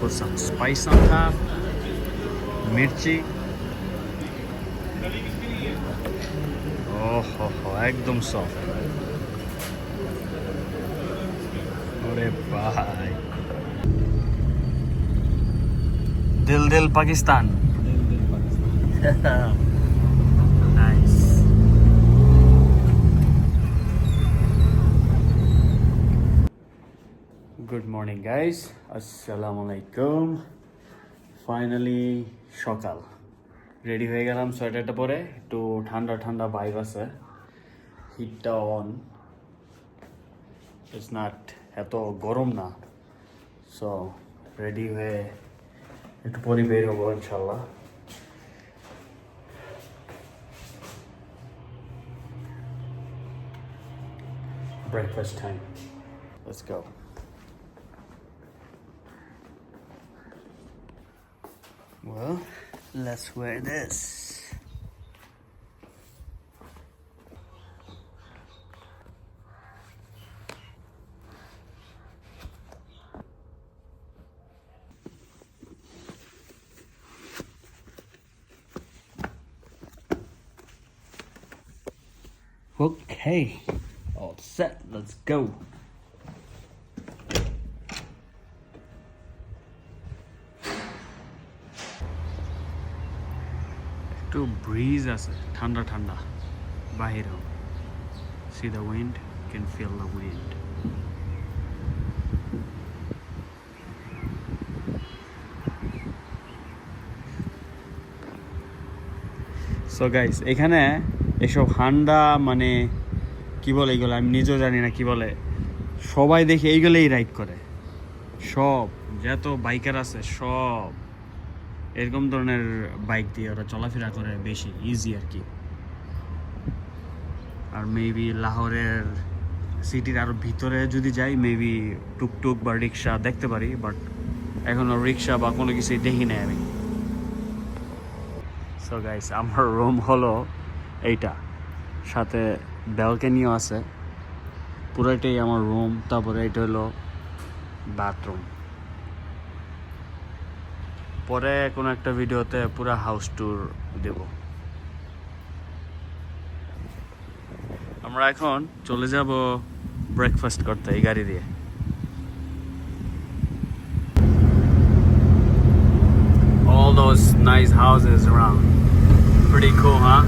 put some spice on top mirchi oh ho ho ekdom soft अरे Dil दिल दिल Dil दिल दिल গুড মর্নিং গাইস আসসালামু আলাইকুম ফাইনালি সকাল রেডি হয়ে গেলাম সোয়েটারটা পরে একটু ঠান্ডা ঠান্ডা ভাইব আছে হিটটা অন ইটস নট এত গরম না সো রেডি হয়ে একটু পরে বের হবো ইনশাল্লাহ breakfast time. Let's go. Well, let's wear this. Okay, all set. Let's go. Breeze আছে ঠান্ডা ঠান্ডা বাহিরেও see the wind can feel the wind so guys এখানে এসব হান্ডা মানে কি বলে এগুলো? আমি নিজেও জানি না কি বলে। সবাই দেখি এইগুলোই রাইড করে। সব। যত বাইকার আছে, সব। এরকম ধরনের বাইক দিয়ে ওরা চলাফেরা করে বেশি ইজি আর কি। আর মেবি লাহোরের সিটির আরও ভিতরে যদি যাই মেবি টুকটুক বা রিক্সা দেখতে পারি বাট এখনও রিক্সা বা কোনো কিছুই দেখি নাই আমি। সো গাইস আমার রুম হলো এইটা। সাথে ব্যালকানিও আছে। পুরোটাই আমার রুম তারপরে এটা হলো বাথরুম পরে কোনো একটা ভিডিওতে পুরো হাউস ট্যুর দেব আমরা এখন চলে যাব ব্রেকফাস্ট করতে এই গাড়ি দিয়ে all those nice houses around pretty cool huh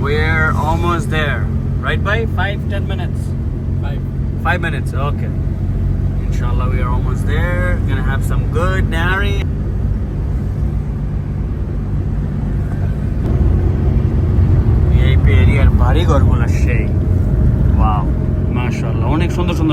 we're almost there right by five ten minutes Five. five minutes okay inshallah we are almost there gonna have some good nari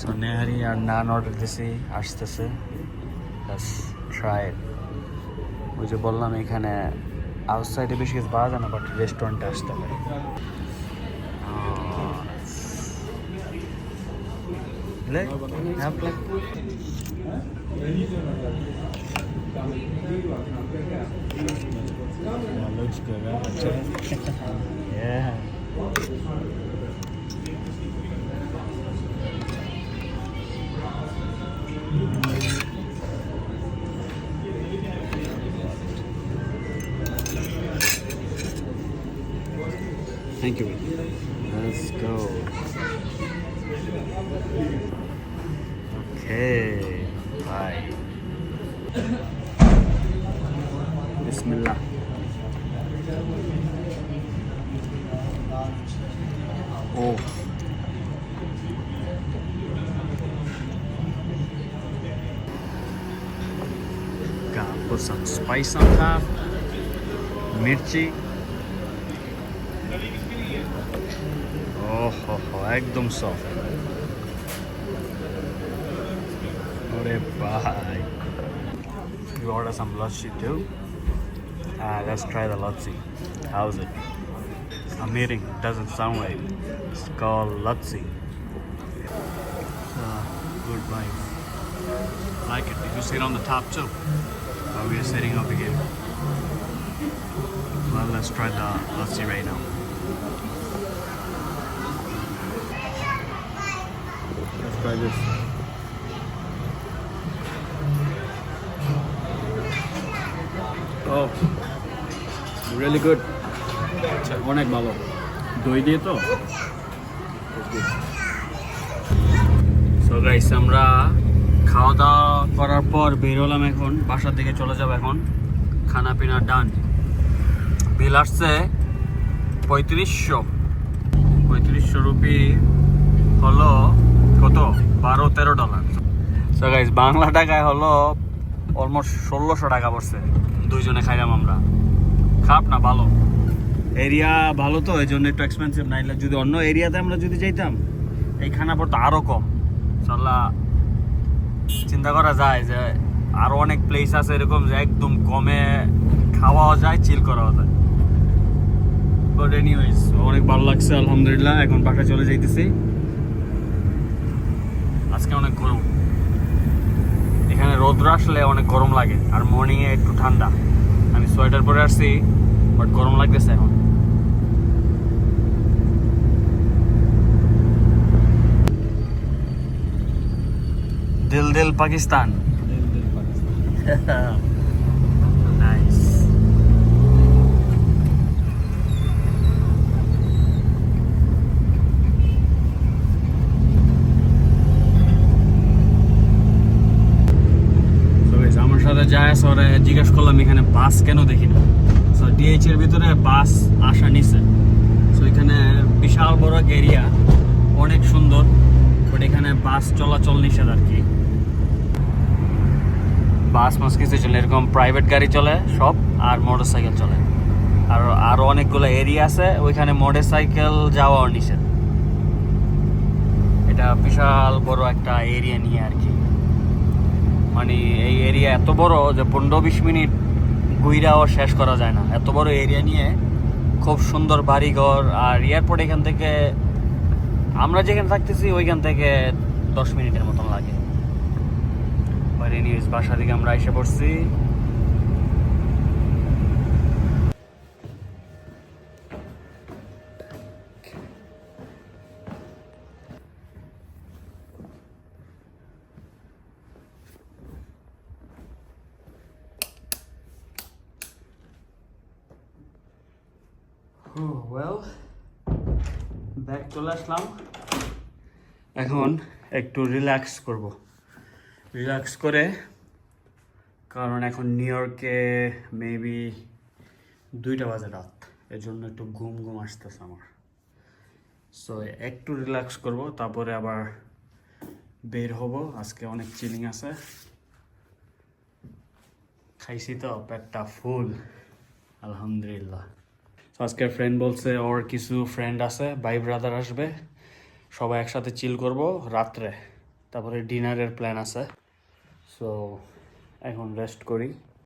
so nihari R naan order দিছি আসতেছে। Try ওই যে বললাম এখানে আউটসাইডে বেশি কিছু পাওয়া যায় না বাট রেস্টুরেন্টে আসতে হবে Oh. Yeah, Thank you. Let's go. Okay. Bye. Bismillah. Oh. Gotta put some spice on top. Mirchi. Oh, ho, ho, একদম soft Ore bhai. We order some lassi too. Uh, let's try the lassi. How's it? I'm eating. Doesn't sound right. It's called lassi. Uh, good vibe. Like it. Did you sit on the top too? Or we are sitting over here? Well, let's try the lassi right now. This. Oh, really good. অনেক ভালো। দই দিয়ে তো? So guys আমরা খাওয়া দাওয়া করার পর বেরোলাম এখন। বাসার দিকে চলে যাব এখন। খানা পিনা ডান বিল আসছে পঁয়ত্রিশশো। পঁয়ত্রিশশো রুপি হলো কত? বারো, তেরো ডলার সো গাইস বাংলা টাকায় হলো অলমোস্ট ষোলোশো টাকা পড়ছে। দুইজনে খাইলাম আমরা। খারাপ না, ভালো। এরিয়া ভালো তো, এই জন্য একটু এক্সপেন্সিভ নাইলে যদি অন্য এরিয়াতে আমরা যদি যাইতাম, এই খানা পড়তো আরও কম। সাল্লা চিন্তা করা যায় যে আরও অনেক প্লেস আছে এরকম যে একদম কমে খাওয়াও যায় চিল করাও যায়। বাট এনিওয়েজ অনেক ভালো লাগছে, আলহামদুলিল্লাহ। এখন বাসায় চলে যাইতেছি। আজকে অনেক গরম। এখানে রোদ্র আসলে অনেক গরম লাগে আর মর্নিংয়ে একটু ঠান্ডা। আমি সোয়েটার পরে আসছি বাট গরম লাগতেছে এখন। দিল দিল পাকিস্তান। নাইস So guys, আমার সাথে যায় সরে জিজ্ঞেস করলাম এখানে বাস কেন দেখি না সো ডিএইচ এর ভিতরে বাস আসা নিছে সো এখানে বিশাল বড় এরিয়া অনেক সুন্দর বাট এখানে বাস চলাচল নিষেধ আর কি। বাস মাস কিছু চলে, এরকম প্রাইভেট গাড়ি চলে, সব, আর মোটর সাইকেল চলে। আর, আরও অনেকগুলো এরিয়া আছে, ওইখানে মোটর সাইকেল যাওয়াও নিষেধ। এটা বিশাল বড় একটা এরিয়া নিয়ে আর কি। মানে এই এরিয়া এত বড় যে পনেরো বিশ মিনিট ঘুইরাও শেষ করা যায় না। এত বড় এরিয়া নিয়ে খুব সুন্দর বাড়িঘর, আর এয়ারপোর্ট এখান থেকে আমরা যেখানে থাকতেছি, ওইখান থেকে দশ মিনিটের মতন লাগে। এনিওয়েজ বাসা থেকে আমরা এসে পড়ছি। ওয়েল ব্যাক চলে আসলাম। এখন একটু রিল্যাক্স করব। রিল্যাক্স করে, কারণ এখন নিউ ইয়র্কে মেবি দুইটা বাজে রাত। এর জন্য একটু ঘুম ঘুম আসতেছে আমার। সো একটু রিল্যাক্স করব, তারপরে আবার বের হব। আজকে অনেক চিলিং আছে। খাইছি তো, পেটটা ফুল আলহামদুলিল্লাহ। আজকে ফ্রেন্ড বলছে, ওর কিছু ফ্রেন্ড আছে, ভাই ব্রাদার আসবে, সবাই একসাথে চিল করব রাত্রে। তারপরে ডিনারের প্ল্যান আছে। সো এখন রেস্ট করি।